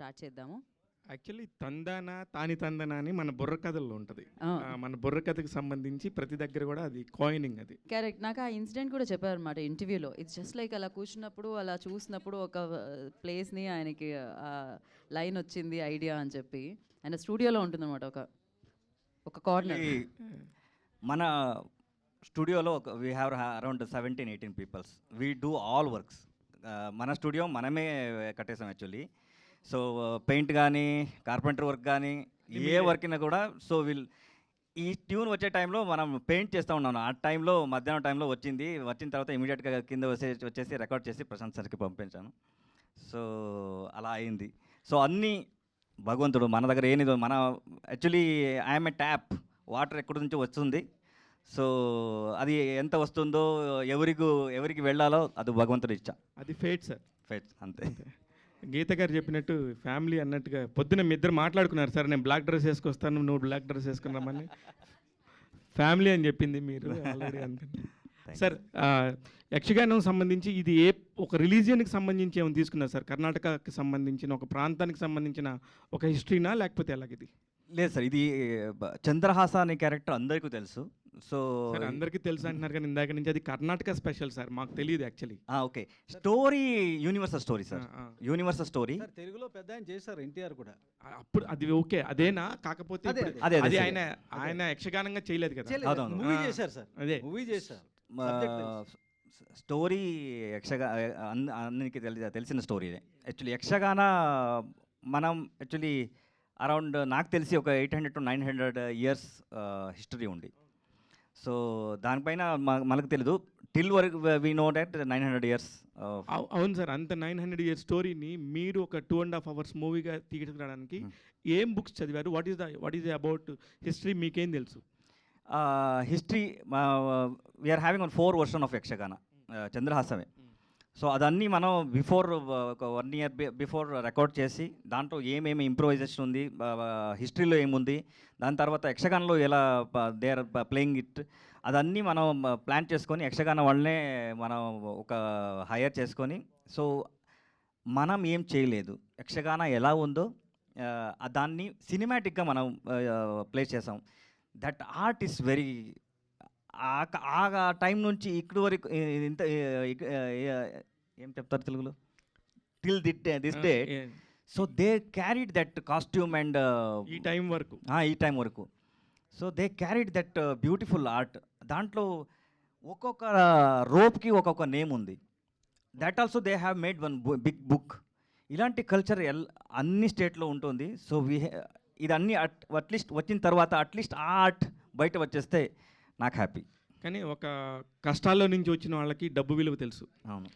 Start చేద్దాము. Actually తందాన తాని తందన అని మన బుర్ర కథల్లో ఉంటుంది. మన బుర్ర కథకి సంబంధించి ప్రతి దగ్గర కూడా అది కాయినింగ్ అది. కరెక్ట్ నాకు ఆ ఇన్సిడెంట్ కూడా చెప్పారు అనమాట ఇంటర్వ్యూలో ఇట్స్ జస్ట్ లైక్ అలా కూర్చున్నప్పుడు అలా చూసినప్పుడు ఒక ప్లేస్ని ఆయనకి లైన్ వచ్చింది ఐడియా అని చెప్పి. ఆయన స్టూడియోలో ఉంటుందన్నమాట ఒక ఒక కార్నర్ మన స్టూడియోలో ఒక we have around seventeen eighteen peoples we do all works మన స్టూడియో మనమే కట్టేసాం యాక్చువల్లీ సో పెయింట్ కానీ కార్పెంటర్ వర్క్ కానీ ఏ వర్క్ అయినా కూడా సో విల్ ఈ ట్యూన్ వచ్చే టైంలో మనం పెయింట్ చేస్తూ ఉన్నాను ఆ టైంలో మధ్యాహ్నం టైంలో వచ్చింది. వచ్చిన తర్వాత ఇమీడియట్గా కింద వచ్చే వచ్చేసి రికార్డ్ చేసి ప్రశాంత్ సార్కి పంపించాను. సో అలా అయింది. సో అన్నీ భగవంతుడు మన దగ్గర ఏనిదో మన actually I'm a tap. Water ఎక్కడి నుంచి వస్తుంది. సో అది ఎంత వస్తుందో ఎవరికి ఎవరికి వెళ్ళాలో అది భగవంతుడు ఇచ్చా. అది ఫేట్ సార్. ఫైట్ అంతే. గీత గారు చెప్పినట్టు ఫ్యామిలీ అన్నట్టుగా పొద్దున మీ ఇద్దరు మాట్లాడుకున్నారు. సార్ నేను బ్లాక్ డ్రెస్ వేసుకొస్తాను నువ్వు బ్లాక్ డ్రెస్ వేసుకున్నామని ఫ్యామిలీ అని చెప్పింది మీరు ఆల్రెడీ అనుకుంటా సార్ యక్షగానం సంబంధించి ఇది ఏ ఒక రిలీజియన్కి సంబంధించి ఏమైనా తీసుకున్నారు సార్? కర్ణాటకకి సంబంధించిన ఒక ప్రాంతానికి సంబంధించిన ఒక హిస్టరీనా లేకపోతే ఎలాగిది? లేదు సార్ ఇది చంద్రహాస అనే క్యారెక్టర్ అందరికీ తెలుసు. సో సార్ అందరికీ తెలుసు అంటున్నారు కానీ ఇందాక నుంచి అది కర్ణాటక స్పెషల్ సార్ మాకు తెలియదు actually. Okay. Story universal story sir. Universal story. Sir తెలుగులో పెద్ద ఆయన చేశారు ఎన్టీఆర్ కూడా. అప్పుడు అది ఓకే అదేనా? కాకపోతే అదే, అదే. ఆయన ఆయన యక్షగానంగా చేయలేదు కదా. మూవీ చేశారు సార్. అదే. మూవీ చేశారు. స్టోరీ యక్షగా అందరికి తెలి తెలిసిన స్టోరీ యాక్చువల్లీ యక్షగాన మనం యాక్చువల్లీ అరౌండ్ నాకు తెలిసి ఒక eight hundred to nine hundred years history ఉంది. సో దానిపైన మనకు తెలీదు. టిల్ వరకు we know that nine hundred years అవు- అవును సార్. అంత నైన్ హండ్రెడ్ ఇయర్ స్టోరీని మీరు ఒక టూ అండ్ హాఫ్ అవర్స్ మూవీగా తీసుకురావడానికి ఏం బుక్స్ చదివారు? What is the what is about history? మీకేం తెలుసు? History we are having one four version of Yakshagana చంద్రహాసమే. So అదన్నీ మనం బిఫోర్ ఒక వన్ ఇయర్ బిఫోర్ రికార్డ్ చేసి దాంట్లో ఏమేమి ఇంప్రూవైజేషన్ ఉంది హిస్టరీలో ఏముంది దాని తర్వాత యక్షగానంలో ఎలా దే ఆర్ ప్లేయింగ్ ఇట్ అదన్నీ మనం ప్లాన్ చేసుకొని యక్షగాన వాళ్ళనే మనం ఒక హైయర్ చేసుకొని సో మనం ఏం చేయలేదు. యక్షగాన ఎలా ఉందో దాన్ని సినిమాటిక్గా మనం ప్లేస్ చేసాం. దట్ ఆర్ట్ ఈస్ వెరీ ఆ టైం నుంచి ఇక్కడి వరకు ఇంత ఏ- చెప్తారు తెలుగులో? Till the this day so they carried that costume and ఈ టైం వరకు. ఈ టైం వరకు. So they carried that beautiful art దాంట్లో ఒక్కొక్క రోప్కి ఒక్కొక్క నేమ్ ఉంది. That also they have made one big book ఇలాంటి కల్చర్ ఎల్ అన్ని స్టేట్లో ఉంటుంది. సో వీ ఇది అన్ని అట్లీస్ట్ వచ్చిన తర్వాత అట్లీస్ట్ ఆ ఆర్ట్ బయట వచ్చేస్తే నాకు హ్యాపీ కానీ ఒక కష్టాల్లో నుంచి వచ్చిన వాళ్ళకి డబ్బు విలువ తెలుసు. అవును.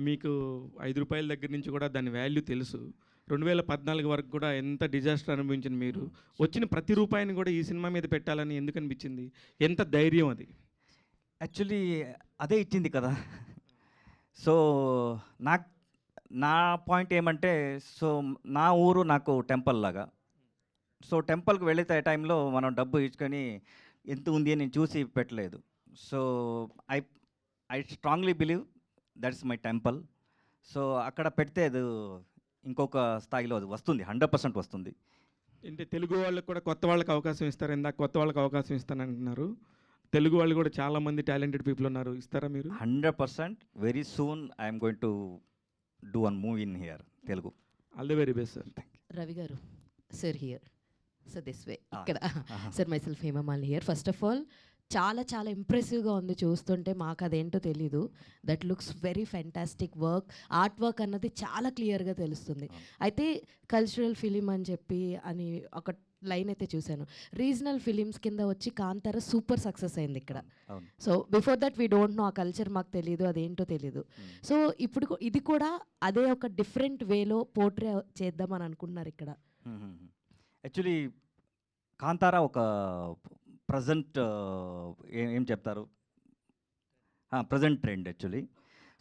మీకు ఐదు రూపాయల దగ్గర నుంచి కూడా దాని వాల్యూ తెలుసు. రెండు వేల పద్నాలుగు వరకు కూడా ఎంత డిజాస్టర్ అనుభవించిన మీరు? వచ్చిన ప్రతి రూపాయిని కూడా ఈ సినిమా మీద పెట్టాలని ఎందుకు అనిపించింది? ఎంత ధైర్యం అది? యాక్చువల్లీ అదే ఇచ్చింది కదా. సో నాకు నా పాయింట్ ఏమంటే సో నా ఊరు నాకు టెంపుల్ లాగా. సో టెంపుల్కి వెళితే టైంలో మనం డబ్బు ఇచ్చుకొని ఎంత ఉంది అని నేను చూసి పెట్టలేదు. So I I strongly believe that's my temple so అక్కడ పెడితే అది ఇంకొక స్థాయిలో అది వస్తుంది హండ్రెడ్ పర్సెంట్ వస్తుంది. అంటే తెలుగు వాళ్ళకి కూడా కొత్త వాళ్ళకి అవకాశం ఇస్తారు ఇందాక కొత్త వాళ్ళకి అవకాశం ఇస్తాను అంటున్నారు తెలుగు వాళ్ళు కూడా చాలా మంది టాలెంటెడ్ పీపుల్ ఉన్నారు ఇస్తారా మీరు? Hundred percent very soon I'm going to do one movie in here Telugu. All the very best sir Ravi garu sir here sir this way. ఇక్కడ sir myself Hemamal here first of all చాలా చాలా ఇంప్రెసివ్గా ఉంది చూస్తుంటే మాకు అదేంటో తెలీదు. That looks very fantastic work art work అన్నది చాలా క్లియర్గా తెలుస్తుంది. అయితే కల్చరల్ ఫిలిం అని చెప్పి అని ఒక లైన్ అయితే చూశాను. రీజనల్ ఫిలిమ్స్ కింద వచ్చి కాంతార సూపర్ సక్సెస్ అయింది ఇక్కడ. So before that we don't know ఆ కల్చర్ మాకు తెలియదు అదేంటో తెలీదు. సో ఇప్పుడు కూ- ఇది కూడా అదే ఒక డిఫరెంట్ వేలో పోర్ట్రే చేద్దామని అనుకుంటున్నారు ఇక్కడ. యాక్చువల్లీ కాంతారా ఒక ప్రజెంట్ ఏం చెప్తారు? Present trend actually.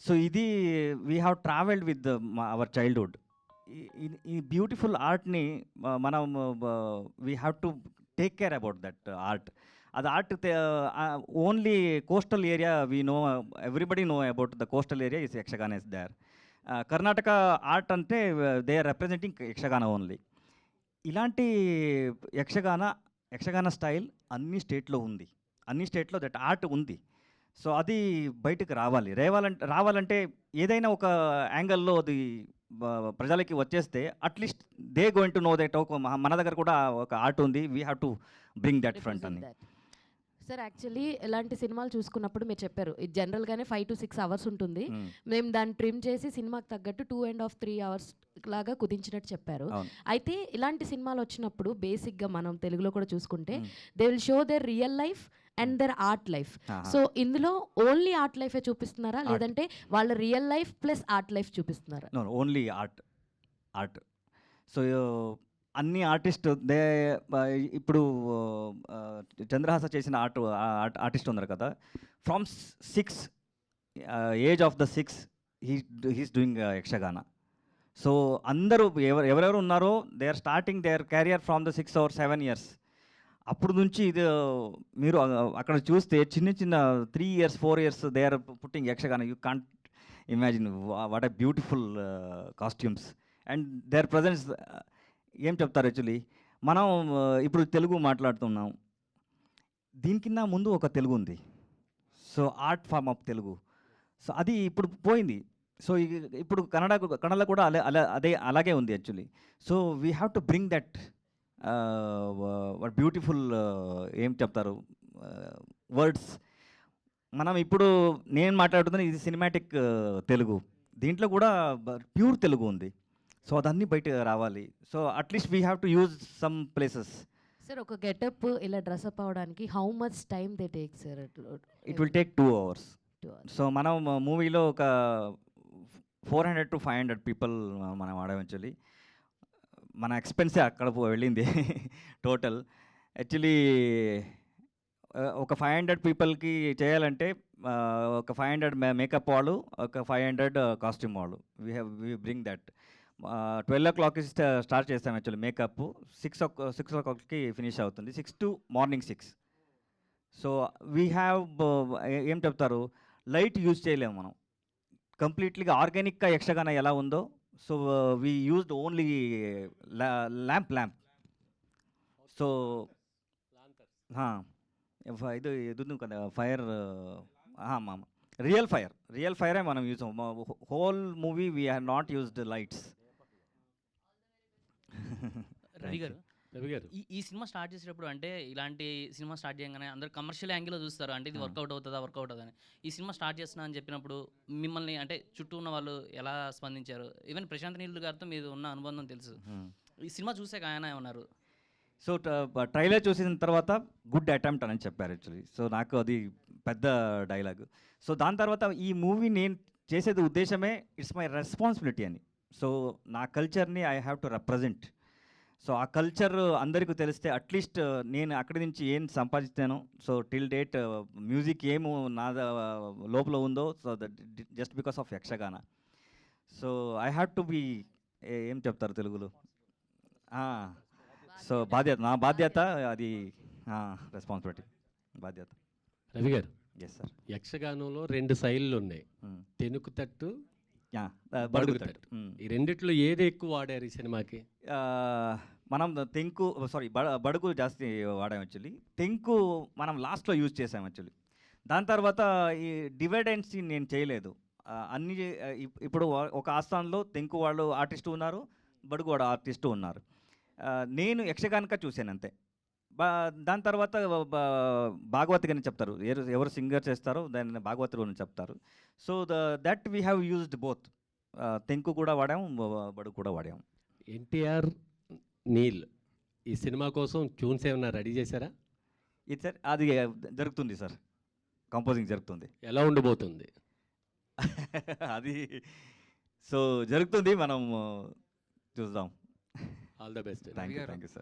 సో ఇది we have travelled with our childhood ఈ బ్యూటిఫుల్ ఆర్ట్ని మనం we have to take care about that art అది art only coastal area we know everybody know about the coastal area is Yakshagana is there Karnataka art అంటే they are representing Yakshagana only ఇలాంటి Yakshagana Yakshagana style అన్ని స్టేట్లో ఉంది. అన్ని స్టేట్లో that art ఉంది. So అది బయటకు రావాలి. రేవాలంటే రావాలంటే ఏదైనా ఒక యాంగిల్లో అది ప్రజలకి వచ్చేస్తే at least they going to know that ఒక మన దగ్గర కూడా ఒక ఆర్ట్ ఉంది. We have to bring that front అని. సార్ యాక్చువల్లీ ఇలాంటి సినిమాలు చూసుకున్నప్పుడు మీరు చెప్పారు ఇది జనరల్గానే ఫైవ్ టు సిక్స్ అవర్స్ ఉంటుంది మ్మ్. మేము దాన్ని ట్రిమ్ చేసి సినిమాకి తగ్గట్టు two and half three hours లాగా కుదించినట్టు చెప్పారు. అయితే ఇలాంటి సినిమాలు వచ్చినప్పుడు బేసిక్గా మనం తెలుగులో కూడా చూసుకుంటే. They will show their real life and their art life. So ఇందులో ఓన్లీ ఆర్ట్ లైఫే చూపిస్తున్నారా. లేదంటే వాళ్ళ real life plus art life చూపిస్తున్నారా only art art so అన్ని ఆర్టిస్ట్ దే ఇప్పుడు చంద్రహాస చేసిన ఆర్ట్ ఆర్టిస్ట్ ఉన్నారు కదా. From six age of the six he he's doing Yakshagana. So అందరూ ఎవరు ఎవరెవరు ఉన్నారో they are starting their career from the six or seven years. అప్పుడు నుంచి ఇది మీరు అక్కడ చూస్తే చిన్న చిన్న three years four years they are putting Yakshagana. You can't imagine what a beautiful costumes. And their presence ఏం చెప్తారు యాక్చువల్లీ? మనం ఇప్పుడు తెలుగు మాట్లాడుతున్నాం. దీని కింద ముందు ఒక తెలుగు ఉంది so art form of Telugu. So అది ఇప్పుడు పోయింది. సో ఇప్పుడు కన్నడ కన్నడలో కూడా అలా అలా అదే అలాగే ఉంది actually. So we have to bring that beautiful ఏం చెప్తారు? వర్డ్స్ మనం ఇప్పుడు నేను మాట్లాడుతున్న ఇది సినిమాటిక్ తెలుగు. దీంట్లో కూడా ప్యూర్ తెలుగు ఉంది. సో అదన్నీ బయట రావాలి. So at least we have to use some places sir ఒక గెటప్ ఇలా డ్రెస్అప్ అవడానికి how much time they take sir it will take two hours so మనం మూవీలో ఒక four hundred to five hundred people మనం ఆడాం యాక్చువల్లీ మన ఎక్స్పెన్సే అక్కడ పో- వెళ్ళింది టోటల్ యాక్చువల్లీ ఒక ఫైవ్ హండ్రెడ్ పీపుల్కి చేయాలంటే ఆ, ఒక ఫైవ్ హండ్రెడ్ మేకప్ వాళ్ళు ఒక ఫైవ్ హండ్రెడ్ కాస్ట్యూమ్ వాళ్ళు. We have we bring that twelve ఓ క్లాక్కి స్టార్ట్ చేస్తాం actually makeup six o six ఓ క్లాక్కి ఫినిష్ అవుతుంది. Six to morning six so we have ఏం చెప్తారు? లైట్ యూజ్ చేయలేము మనం. కంప్లీట్లీగా ఆర్గానిక్గా యక్షగాన ఎలా ఉందో so we used only lamp lamp so ఇది ఇది కదా ఫైర్ మామ. రియల్ ఫైర్ రియల్ ఫైరే మనం use whole movie we have not used lights Ravi garu Ravi garu. ఈ ఈ సినిమా స్టార్ట్ చేసేటప్పుడు అంటే ఇలాంటి సినిమా స్టార్ట్ చేయగానే అందరు కమర్షియల్ యాంగిల్లో చూస్తారు. అంటే ఇది. వర్కౌట్ అవుతుందా వర్కౌట్ అవుతుందని ఈ సినిమా స్టార్ట్ చేస్తున్నా అని చెప్పినప్పుడు మిమ్మల్ని అంటే చుట్టూ ఉన్న వాళ్ళు ఎలా స్పందించారు? ఈవెన్ ప్రశాంత్ నీళ్ళు గారితో మీద ఉన్న అనుబంధం తెలుసు. ఈ సినిమా చూసాక ఆయన ఏమన్నారు? సో ట్రైలర్ చూసిన తర్వాత గుడ్ అటెంప్ట్ అని చెప్పారు యాక్చువల్లీ సో నాకు అది పెద్ద డైలాగ్ సో దాని తర్వాత ఈ మూవీ నేను చేసేది ఉద్దేశమే ఇట్స్ మై రెస్పాన్సిబిలిటీ అని. సో నా కల్చర్ని I have to represent so ఆ కల్చర్ అందరికీ తెలిస్తే అట్లీస్ట్ నేను అక్కడి నుంచి ఏం సంపాదిస్తాను సో టిల్ డేట్ మ్యూజిక్ ఏమో నా లోపల ఉందో so just because of Yakshagana. So I have to be ఏం చెప్తారు తెలుగులో? సో బాధ్యత నా బాధ్యత అది రెస్పాన్సిబిలిటీ బాధ్యత. రవి గారు ఎస్ సార్ యక్షగానంలో రెండు శైలులు ఉన్నాయి. తెనుకు తట్టు బడుగు బడుగు తట్టు. ఈ రెండిట్లో ఏది ఎక్కువ వాడారు ఈ సినిమాకి? మనం తెంకు సారీ బడుగు జాస్తి వాడాం యాక్చువల్లీ. తెంకు మనం లాస్ట్లో యూజ్ చేసాం యాక్చువల్లీ. దాని తర్వాత ఈ డివైడెన్స్ నేను చేయలేదు. అన్ని ఇప్- ఇప్పుడు ఒక ఆస్థానంలో తెంకు వాళ్ళు ఆర్టిస్టు ఉన్నారు బడుగు వాడు ఆర్టిస్టు ఉన్నారు. నేను యక్షగానక చూశాను అంతే. దాని తర్వాత భాగవతి భాగవత్ చెప్తారు. ఎవరు ఎవరు సింగర్ చేస్తారో దాన్ని భాగవతులు అని చెప్తారు. So the that we have used both. తెంకు కూడా వాడాము బడుగు కూడా వాడాము ఎన్టీఆర్ నీల్ ఈ సినిమా కోసం ట్యూన్స్ ఏమన్నా రెడీ చేశారా? ఇది సార్ అది జరుగుతుంది సార్. కంపోజింగ్ జరుగుతుంది. ఎలా ఉండబోతుంది అది సో జరుగుతుంది మనం చూద్దాం. All the best thank you thank you sir